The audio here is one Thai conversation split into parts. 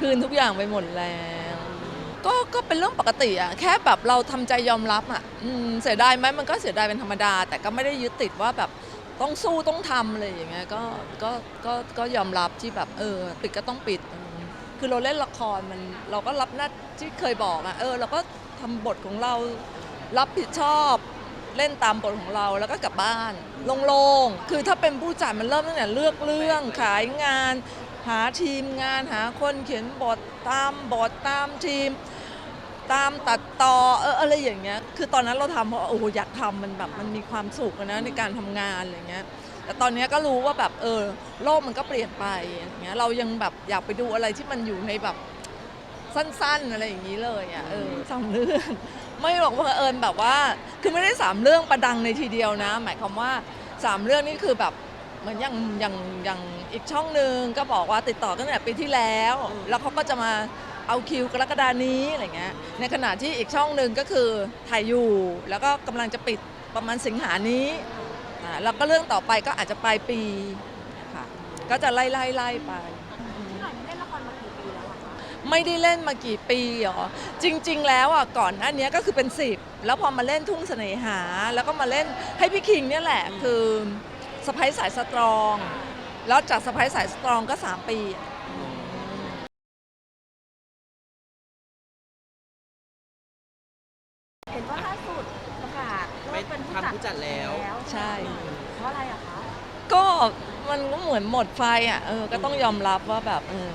คืนทุกอย่างไปหมดแล้ว ก็ก็เป็นเรื่องปกติอะแค่แบบเราทำใจยอมรับอะอืมเสียดายไหมมันก็เสียดายเป็นธรรมดา แต่ก็ไม่ได้ยึดติดว่าแบบต้องสู้ต้องทำอะไรอย่างเงี้ยก็ก็ก็ก็ยอมรับที่แบบเออปิดก็ต้องปิด คือเราเล่นละครมันเราก็รับหน้าที่เคยบอกอะเออเราก็ทำบทของเรารับผิดชอบเล่นตามบทของเราแล้วก็กลับบ้านโล่งๆ คือถ้าเป็นผู้จัดมันเริ่มตั้งแต่เลือกเรื่องขายงาน หาทีมงานหาคนเขียนบทตามบทตามทีม ตามตัดต่อเอออะไรอย่างเงี้ยคือตอนนั้นเราทำเพราะโอ้โหอยากทำมันแบบมันมีความสุขนะในการทำงานอะไรเงี้ยแต่ตอนนี้ก็รู้ว่าแบบเออโลกมันก็เปลี่ยนไปอย่างเงี้ยเรายังแบบอยากไปดูอะไรที่มันอยู่ในแบบสั้นๆอะไรอย่างนี้เลยอะเออสามเรื่อง ไม่หรอกว่าเอิญแบบว่า คือไม่ได้สามเรื่องประดังในทีเดียวนะ หมายความว่าสามเรื่องนี่คือแบบเหมือนอย่างอย่างอย่าง อีกช่องหนึ่งก็บอกว่าติดต่อกันตั้งแต่ปีที่แล้ว แล้วเขาก็จะมาเอาคิวกรกฎานี้อะไรเงี้ย ในขณะที่อีกช่องหนึ่งก็คือถ่ายอยู่ แล้วก็กำลังจะปิดประมาณสิงหานี้อ่าแล้วก็เรื่องต่อไปก็อาจจะปลายปีค่ะก็จะไล่ไล่ไล่ไปพี่หน่อยเล่นละครมากี่ปีแล้วอะคะไม่ได้เล่นมากี่ปีหรอ จริง ๆ แล้วอะก่อนหน้านี้ก็คือเป็นสิบแล้วพอมาเล่นทุ่งเสน่หา แล้วก็มาเล่นให้พี่คิงเนี่ยแหละ คือสไปสายสตรอง แล้วจากสไปสายสตรองก็ 3 ปีอะเห็นว่าล่าสุดประกาศว่าเป็นผู้จัดทำผู้จัดแล้ว ใช่ เพราะอะไรอะคะ ก็มันก็เหมือนหมดไฟอะเออก็ต้องยอมรับว่าแบบเออ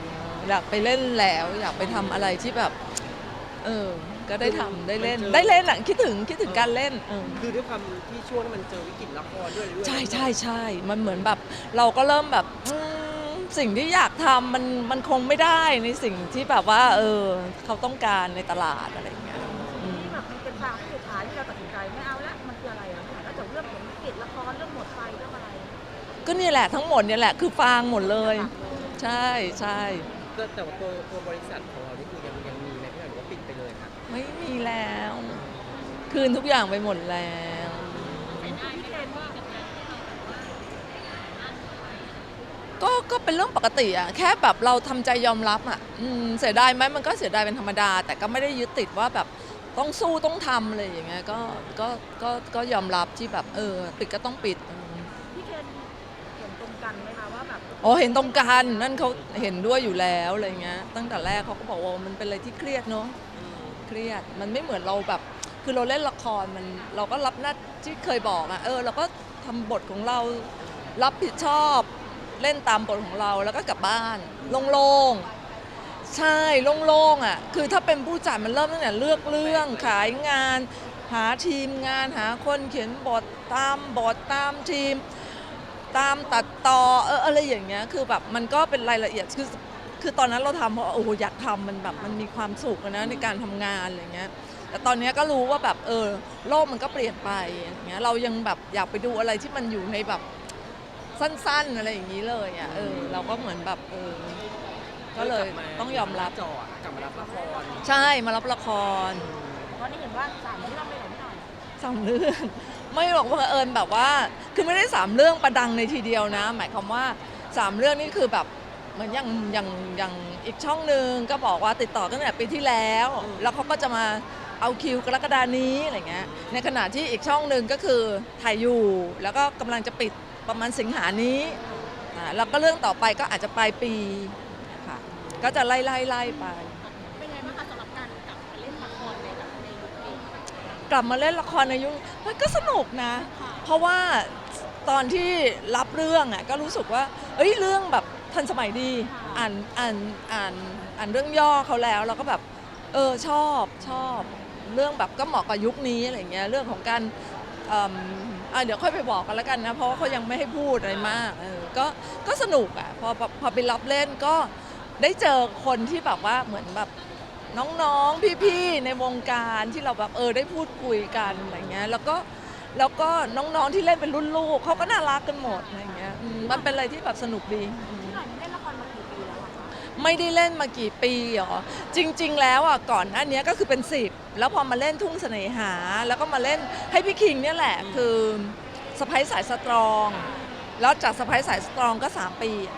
อยากไปเล่นแล้ว อยากไปทำอะไรที่แบบ เออ ก็ได้ทำได้เล่นมันเจอได้เล่นอะคิดถึงคิดถึงการเล่นเออ คือด้วยความที่ช่วงนั้นมันเจอวิกฤตละครด้วยอะไรด้วย ใช่ใช่ใช่ มันเหมือนแบบ เราก็เริ่มแบบอืมสิ่งที่อยากทำมันมันคงไม่ได้ในสิ่งที่แบบว่า เออ เขาต้องการในตลาดอะไรอย่างเงี้ยอืม ที่แบบมันเป็นทางที่สุดท้ายที่เราตัดสินใจไม่เอาละมันคืออะไรอะคะนอกจากเรื่องของวิกฤตละครเรื่องหมดไฟเรื่องอะไรก็เนี่ยแหละทั้งหมดเนี่ยแหละคือฟางหมดเลย ใช่ใช่ก็แต่ว่าตัวตัวบริษัทของเรานี่คือยังยัง ไม่มีแล้ว คืนทุกอย่างไปหมดแล้วพี่เคนว่าก็ก็เป็นเรื่องปกติอะแค่แบบเราทำใจยอมรับอะอืมเสียดายไหมมันก็เสียดายเป็นธรรมดา แต่ก็ไม่ได้ยึดติดว่าแบบต้องสู้ต้องทำอะไรอย่างเงี้ยก็ก็ก็ก็ยอมรับที่แบบเออปิดก็ต้องปิดอืม พี่เคนเห็นตรงกันไหมคะว่าแบบอ๋อเห็นตรงกันนั่นเขาเห็นด้วยอยู่แล้วอะไรเงี้ยตั้งแต่แรกเขาก็บอกว่ามันเป็นอะไรที่เครียดเนาะ เครียด มันไม่เหมือนเราแบบ คือเราเล่นละครมันเราก็รับหน้าที่เคยบอกอะเออเราก็ทำบทของเรารับผิดชอบ เล่นตามบทของเราแล้วก็กลับบ้านโล่งๆ ใช่โล่งๆอะ คือถ้าเป็นผู้จัดมันเริ่มตั้งแต่เลือกเรื่องขายงาน หาทีมงานหาคนเขียนบทตามบทตามทีม ตามตัดต่อเอออะไรอย่างเงี้ยคือแบบมันก็เป็นรายละเอียดคือ คือตอนนั้นเราทำเพราะโอ้โหอยากทำมันแบบมันมีความสุขอะนะในการทำงานอะไรเงี้ย แต่ตอนเนี้ยก็รู้ว่าแบบเออโลกมันก็เปลี่ยนไปอย่างเงี้ยเรายังแบบอยากไปดูอะไรที่มันอยู่ในแบบสั้นๆอะไรอย่างนี้เลยอะเออเราก็เหมือนแบบเออก็เลยต้องยอมรับ จอดกลับมารับละครใช่มารับละคร เพราะนี่เห็นว่าสามเรื่องเลยเหรอพี่หน่อยสามเรื่อง ไม่หรอกว่าเอิญแบบว่า คือไม่ได้สามเรื่องประดังในทีเดียวนะ หมายความว่าสามเรื่องนี่คือแบบ เหมือนอย่างอย่างอย่างอีกช่องหนึ่งก็บอกว่าติดต่อกันตั้งแต่ปีที่แล้ว แล้วเขาก็จะมาเอาคิวกรกฎานี้อะไรเงี้ยในขณะที่อีกช่องหนึ่งก็คือถ่ายอยู่ แล้วก็กำลังจะปิดประมาณสิงหานี้อ่าแล้วก็เรื่องต่อไปก็อาจจะปลายปีค่ะก็จะไล่ไล่ไล่ไป เป็นไงบ้างคะสำหรับการกลับมาเล่นละครในแบบในยุคนี้กลับมาเล่นละครในยุคมันก็สนุกนะ เพราะว่าตอนที่รับเรื่องอะก็รู้สึกว่า เอ้ยเรื่องแบบ ทันสมัยดีอ่านอ่านอ่านอ่านเรื่องย่อเขาแล้วเราก็แบบเออชอบชอบ เรื่องแบบก็เหมาะกับยุคนี้อะไรเงี้ยเรื่องของการเอิ่มอะเดี๋ยวค่อยไปบอกกันแล้วกันนะเพราะว่าเขายังไม่ให้พูดอะไรมากเออก็ก็สนุกอะพอพอพอไปรับเล่นก็ได้เจอคนที่แบบว่าเหมือนแบบน้องๆพี่ๆในวงการที่เราแบบเออได้พูดคุยกันอะไรเงี้ยแล้วก็แล้วก็น้องๆที่เล่นเป็นรุ่นลูกเขาก็น่ารักกันหมดอะไรเงี้ยอืมมันเป็นอะไรที่แบบสนุกดีอืม ไม่ได้เล่นมากี่ปีหรอจริง ๆ แล้วอะก่อนหน้านี้ก็คือเป็นสิบแล้วพอมาเล่นทุ่งเสน่หา แล้วก็มาเล่นให้พี่คิงเนี่ยแหละ คือสไปสายสตรอง แล้วจากสไปสายสตรองก็ 3 ปีอะ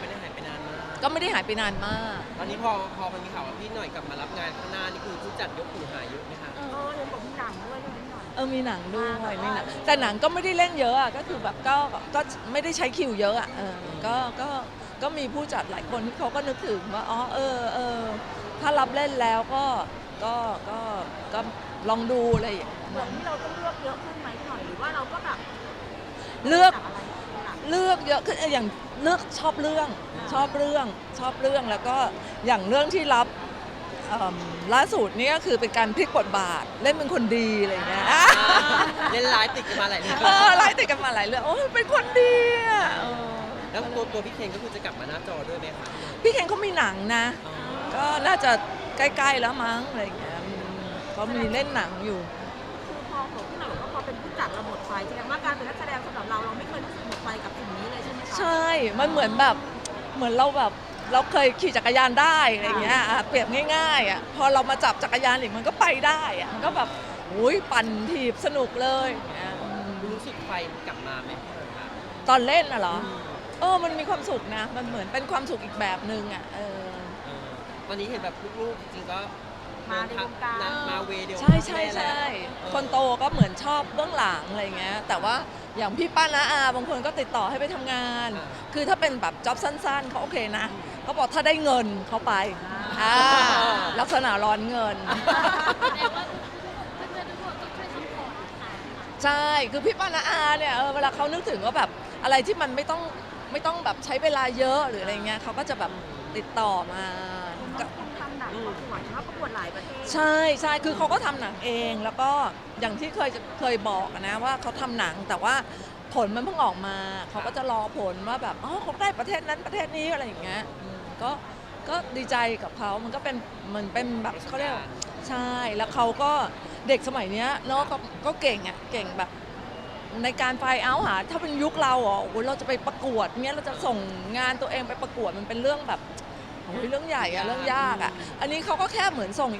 ไม่ได้หายไปนานมากก็ไม่ได้หายไปนานมาก ตอนนี้พอพอมันมีข่าวว่าพี่หน่อยกลับมารับงานข้างหน้านี่คือผู้จัดยกหูหายเยอะไหมคะ เออเห็นบอกมีหนังด้วยใช่ไหมหน่อย เออมีหนังด้วยมีหนังแต่หนังก็ไม่ได้เล่นเยอะอะก็คือแบบก็ก็ไม่ได้ใช้คิวเยอะอะเออก็ก็ ก็มีผู้จัดหลายคนที่เขาก็นึกถึงว่าอ๋อเออเออถ้ารับเล่นแล้วก็ก็ก็ก็ลองดูอะไรอย่างเงี้ยเหมือนที่เราต้องเลือกเยอะขึ้นไหมพี่หน่อยหรือว่าเราก็แบบเลือกจากอะไรเป็นหลัก เลือกเยอะขึ้นเอออย่างเลือกชอบเรื่องชอบเรื่องชอบเรื่องแล้วก็อย่างเรื่องที่รับเอิ่มล่าสุดนี่ก็คือเป็นการพลิกบทบาทเล่นเป็นคนดีอะไรอย่างเงี้ย เล่นไลฟ์ติดกันมาหลายเรื่อง เออไล่ติดกันมาหลายเรื่องโอ้ยเป็นคนดีอะเออ แล้วตัวตัวพี่เคนก็คือจะกลับมาหน้าจอด้วยไหมคะพี่เคนเขามีหนังนะอ๋อก็น่าจะใกล้ๆแล้วมั้งอะไรอย่างเงี้ยอืมเขามีเล่นหนังอยู่ คือพอของพี่หน่อยบอกว่าพอเป็นผู้จัดเราหมดไฟแสดงว่าการเป็นนักแสดงสำหรับเราเราไม่เคยรู้สึกหมดไฟกับสิ่งนี้เลยใช่ไหมคะใช่ มันเหมือนแบบ เหมือนเราแบบ เราเคยขี่จักรยานได้อะไรอย่างเงี้ยอะเปรียบง่ายๆอะ พอเรามาจับจักรยานอีกมันก็ไปได้อะ มันก็แบบอุ้ยปั่นถีบสนุกเลยอย่างเงี้ยอืมรู้สึกไฟมันกลับมาไหมพี่หน่อยคะตอนเล่นน่ะเหรอ เออมันมีความสุขนะ มันเหมือนเป็นความสุขอีกแบบนึงอะเออเออตอนนี้เห็นแบบลูกๆจริงๆก็มาในวงการ เดินทงมาเวเดียวใช่ใช่แม่แล้วใช่เออคนโตก็เหมือนชอบเบื้องหลังอะไรเงี้ยแต่ว่าอย่างพี่ป้านาอา บางคนก็ติดต่อให้ไปทำงาน คือถ้าเป็นแบบจ็อบสั้น ๆเขาโอเคนะเขาบอกถ้าได้เงินเขาไปอ่าลักษณะร้อนเงินใช่ คือพี่ป้านาอาเนี่ยเออเวลาเขานึกถึงว่าแบบอะไรที่มันไม่ต้อง ไม่ต้องแบบใช้เวลาเยอะหรืออะไรเงี้ยเขาก็จะแบบติดต่อมาคุณก็ทำหนังประกวดใช่ไหมประกวดหลายประเทศ ใช่ใช่คือเขาก็ทำหนังเอง แล้วก็อย่างที่เคยเคยบอกอะนะว่าเขาทำหนังแต่ว่าผลมันเพิ่งออกมา เขาก็จะรอผลว่าแบบอ๋อเขาได้ประเทศนั้นประเทศนี้อะไรอย่างเงี้ยอืมก็ก็ดีใจกับเขามันก็เป็นเหมันเป็นแบบเขาเรียกว่าใช่แล้วเขาก็เด็กสมัยเนี้ยเนาะก็ก็เก่งอะเก่งแบบ ในการไฟเอาหาถ้าเป็นยุคเราอะโอ้โหเราจะไปประกวดเงี้ยเราจะส่งงานตัวเองไปประกวดมันเป็นเรื่องแบบโอ้ยเรื่องใหญ่อะเรื่องยากอะอันนี้เขาก็แค่เหมือนส่ง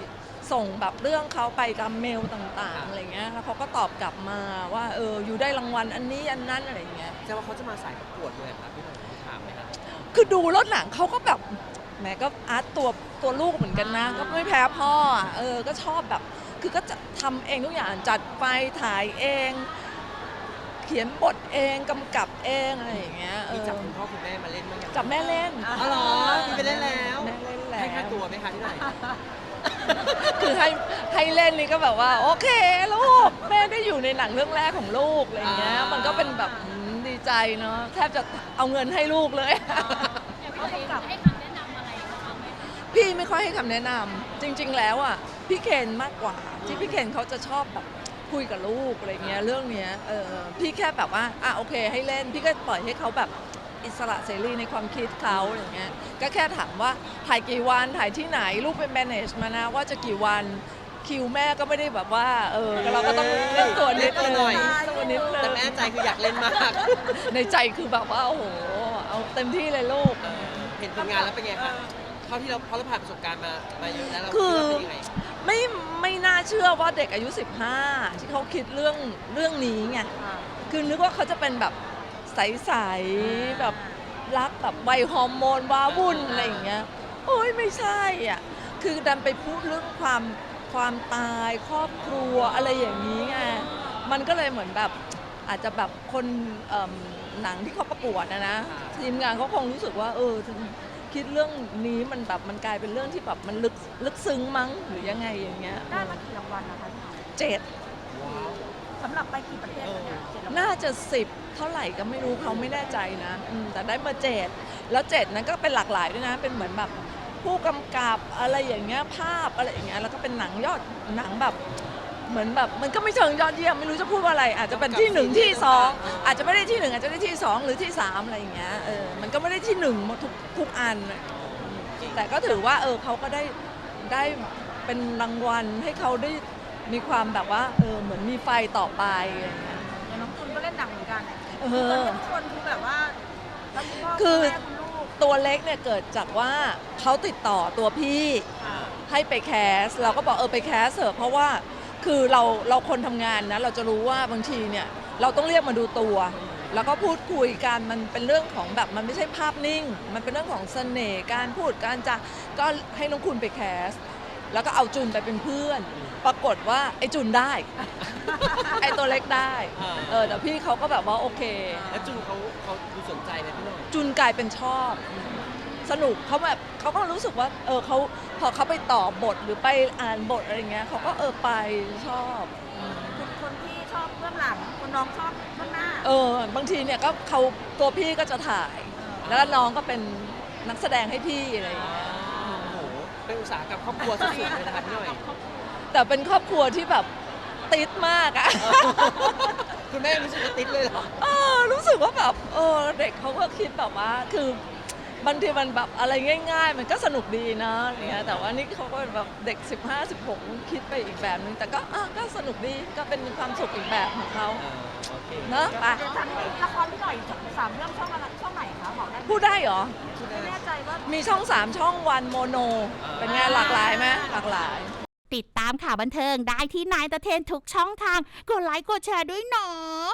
ส่งแบบเรื่องเขาไปตามเมลต่างๆอะไรเงี้ยแล้วเขาก็ตอบกลับมาว่าเอออยู่ได้รางวัลอันนี้อันนั้นอะไรเงี้ยแสดงว่าเขาจะมาสายประกวดเลยค่ะพี่หน่อยถามไหมคะคือดูรถหนังเขาก็แบบแหมก็อาร์ตตัวตัวลูกเหมือนกันนะ ก็ไม่แพ้พ่ออะเออก็ชอบแบบ คือก็จะทำเองทุกอย่างจัดไฟถ่ายเองเขียนบทเองกำกับเองอะไรอย่างเงี้ยเอมีอจับคุณพ่อคุณแม่มาเล่นบ้างยังจับแม่เล่นอ๋อ๋อเหรอมีไปเล่นแล้วแม่เล่นแล้ให้ค่าตัววไหมคะที่ไหน คือให้ให้เล่นนี่ก็แบบว่า โอเคลูกแม่ได้อยู่ในหนังเรื่องแรกของลูกอะไรอย่างเงี้ย อ่ามั มันก็เป็นแบบอืมดีใจเนาะแทบจะเอาเงินให้ลูกเลยเขากำกับพี่ไม่ค่อยให้คำแนะนำจริง ๆ แล้วอะพี่เคนมากกว่าที่พี่เคนเขาจะชอบแบบ คุยกับลูกอะไรเงี้ยเรื่องเนี้ยเออพี่แค่แบบว่าอะโอเค ให้เล่นพี่ก็ปล่อยให้เขาแบบอิสระเสรีในความคิดเขาอะไรเงี้ยก็แค่ถามว่าถ่ายกี่วันถ่ายที่ไหนลูกเป็น manage มานะว่าจะกี่วันคิวแม่ก็ไม่ได้แบบว่า เออเราก็ต้องเล่นตัวนิดนึงเล่นตัวหน่อยตัวนิดนึแต่งแม่ใจคืออยากเล่นมาก ในใจคือแบบว่าโอ้โหเอาเต็มที่เลยลูกเออเห็นผลงานแล้วเป็นไงคะเท่าที่เราเพราะเราผ่านประสบการณ์มามาเยอะแล้วเราคือดว่าเป็นยัง ไงไม่ไม่น่าเชื่อว่าเด็กอายุ 15 ที่เขาคิดเรื่องเรื่องนี้ไงคือนึกว่าเขาจะเป็นแบบใสๆแบบรักแบบวัยฮอร์โมนว้าวุ่นอะไรอย่างเงี้ยโอ้ยไม่ใช่อะคือดันไปพูดเรื่องความความตายครอบครัวอะไรอย่างนี้ไงมันก็เลยเหมือนแบบอาจจะแบบคนเอิ่มหนังที่เขาประกวดนะนะทีมงานเขาคงรู้สึกว่าเออ คิดเรื่องนี้มันแบบมันกลายเป็นเรื่องที่แบบมันลึกลึกซึ้งมั้งหรือยังไงอย่างเงี้ยได้มากี่รางวัลนะคะพี่หน่อยเจ็ดว้าวสำหรับไปกี่ประเทศแล้วเนี่ยเจ็ดรางวัลน่าจะสิบเท่าไหร่ก็ไม่รู้เขาไม่แน่ใจนะอืมแต่ได้มาเจ็ดแล้วเจ็ดนั้นก็เป็นหลากหลายด้วยนะเป็นเหมือนแบบผู้กำกับอะไรอย่างเงี้ยภาพอะไรอย่างเงี้ยแล้วก็เป็นหนังยอดหนังแบบ เหมือนแบบมันก็ไม่เชิงยอดเยี่ยมไม่รู้จะพูดว่าอะไร อาจจะเป็นที่หนึ่งที่สองอาจจะไม่ได้ที่หนึ่งอาจจะได้ที่สองหรือที่สามอะไรอย่างเงี้ยเออมันก็ไม่ได้ที่หนึ่งหมดทุกทุกอันน่ะแต่ก็ถือว่าเออเขาก็ได้ได้เป็นรางวัลให้เขาได้มีความแบบว่าเออเหมือนมีไฟต่อไปอะไรอย่างเงี้ยอย่างน้องตุนก็เล่นหนังเหมือนกันเอคือตอนอนี้ทุกคนคือแบบว่าทั้งคุณพ่อคืคุณอแม่คุณลูกตัวเล็กเนี่ยเกิดจากว่าเขาติดต่อตัวพี่ให้ไปแคส เราก็บอกเออไปแคสเถอะเพราะว่า คือเราเราคนทำงานนะเราจะรู้ว่าบางทีเนี่ยเราต้องเรียกมาดูตัว แล้วก็พูดคุยกันมันเป็นเรื่องของแบบมันไม่ใช่ภาพนิ่ง มันเป็นเรื่องของเสน่ห์การพูดการจะก็ให้น้องคุณไปแคส แล้วก็เอาจุนไปเป็นเพื่อน ปรากฏว่าไอ้จุนได้ ไอ้ตัวเล็กได้อ่าเออแต่พี่เขาก็แบบว่าโอเค แล้วจุนเขาเขาดูสนใจไหมพี่หน่อยจุนกลายเป็นชอบ สนุกเขาแบบเขาก็รู้สึกว่า เออเขาพอเขาไปต่อบทหรือไปอ่านบทอะไรเงี้ยเขาก็เออไปชอบคนคนที่ชอบเบื้องหลังคนน้องชอบเบื้องหน้าเออบางทีเนี่ยก็เขาตัวพี่ก็จะถ่าย แล้วน้องก็เป็นนักแสดงให้พี่อะไรอย่างเงี้ยโอ้โหเป็นอุตสาหกรรมครอบครัวสุดๆเลยนะคะพี่หน่อย แต่เป็นครอบครัวที่แบบติดมากอะ คุณแม่รู้สึกว่าติดเลยเหรอ เออรู้สึกว่าแบบเออเด็กเขาก็คิดแบบว่าคือ บางทีมันแบบอะไรง่าย ๆ มันก็สนุกดีนะอะไรเงี้ยแต่ว่านี่เขาก็เป็นแบบเด็ก 15 16 คิดไปอีกแบบนึงแต่ก็อะก็สนุกดีก็เป็นความสุขอีกแบบของเขาอ่าโอเคเนอะไปเดี๋ยวถามนิดนึงละครพี่หน่อยสามเรื่องช่องอะไรช่องไหนคะบอกได้ไหมพูดได้เหรอ ไม่แน่ใจว่า มีช่อง 3 ช่องวันโมโน เป็นไงหลากหลายไหมหลากหลาย ติดตามข่าวบันเทิงได้ที่นายตะเทนทุกช่องทาง กดไลค์กดแชร์ด้วยเนาะ